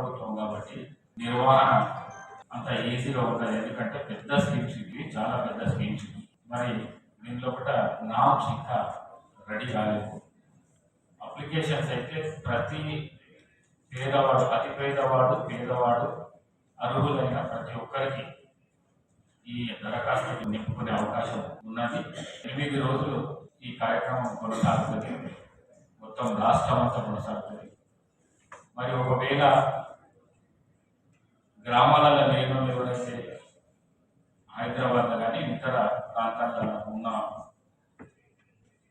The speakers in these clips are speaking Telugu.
ప్రభుత్వం కాబట్టి నిర్వహణ అంత ఈజీగా ఉండదు ఎందుకంటే పెద్ద స్కీమ్స్ ఇవి చాలా పెద్ద స్కీమ్స్ మరి దీనిలో ఒకట నామ్స్ ఇంకా రెడీ కాలేదు. అప్లికేషన్స్ అయితే ప్రతి పేదవాడు అతి పేదవాడు పేదవాడు అర్హులైన ప్రతి ఒక్కరికి ఈ దరఖాస్తు నింపుకునే అవకాశం ఉన్నది. ఎనిమిది రోజులు ఈ కార్యక్రమం కొనసాగుతుంది. మొత్తం రాష్ట్రం అంతా కొనసాగుతుంది. మరి ఒకవేళ గ్రామాలలో లేని వాళ్ళు ఎవరైతే హైదరాబాద్లో కానీ ఇతర ప్రాంతాలలో ఉన్న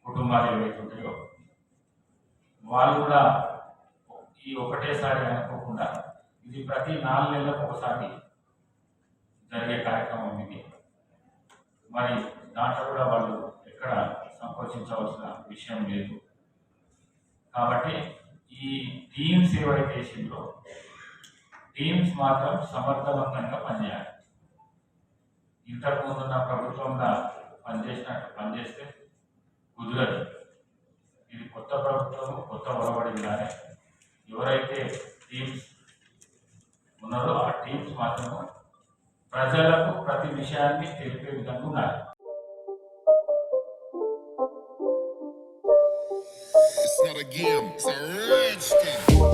కుటుంబాలు ఏవైతే ఉంటాయో వాళ్ళు కూడా ఈ ఒకటేసారి అనుకోకుండా ఇది ప్రతి నాలుగు నెలలకు ఒకసారి జరిగే కార్యక్రమం ఇది. మరి దాంట్లో కూడా వాళ్ళు ఎక్కడ సంకోచించవలసిన విషయం లేదు. కాబట్టి ఈ టీమ్స్ ఏవైతే చేసిందో టీమ్స్ మాత్రం సమర్థవంతంగా పనిచేయాలి. ఇంతకు ముందున్న ప్రభుత్వంగా పనిచేసినట్టు పనిచేస్తే కుదరదు. ఇది కొత్త ప్రభుత్వం కొత్త ఒరబడి ఎవరైతే టీమ్స్ ఉన్నారో ఆ టీమ్స్ మాత్రం ప్రజలకు ప్రతి విషయాన్ని తెలిపే విధంగా ఉండాలి. It's not a game, it's a rich.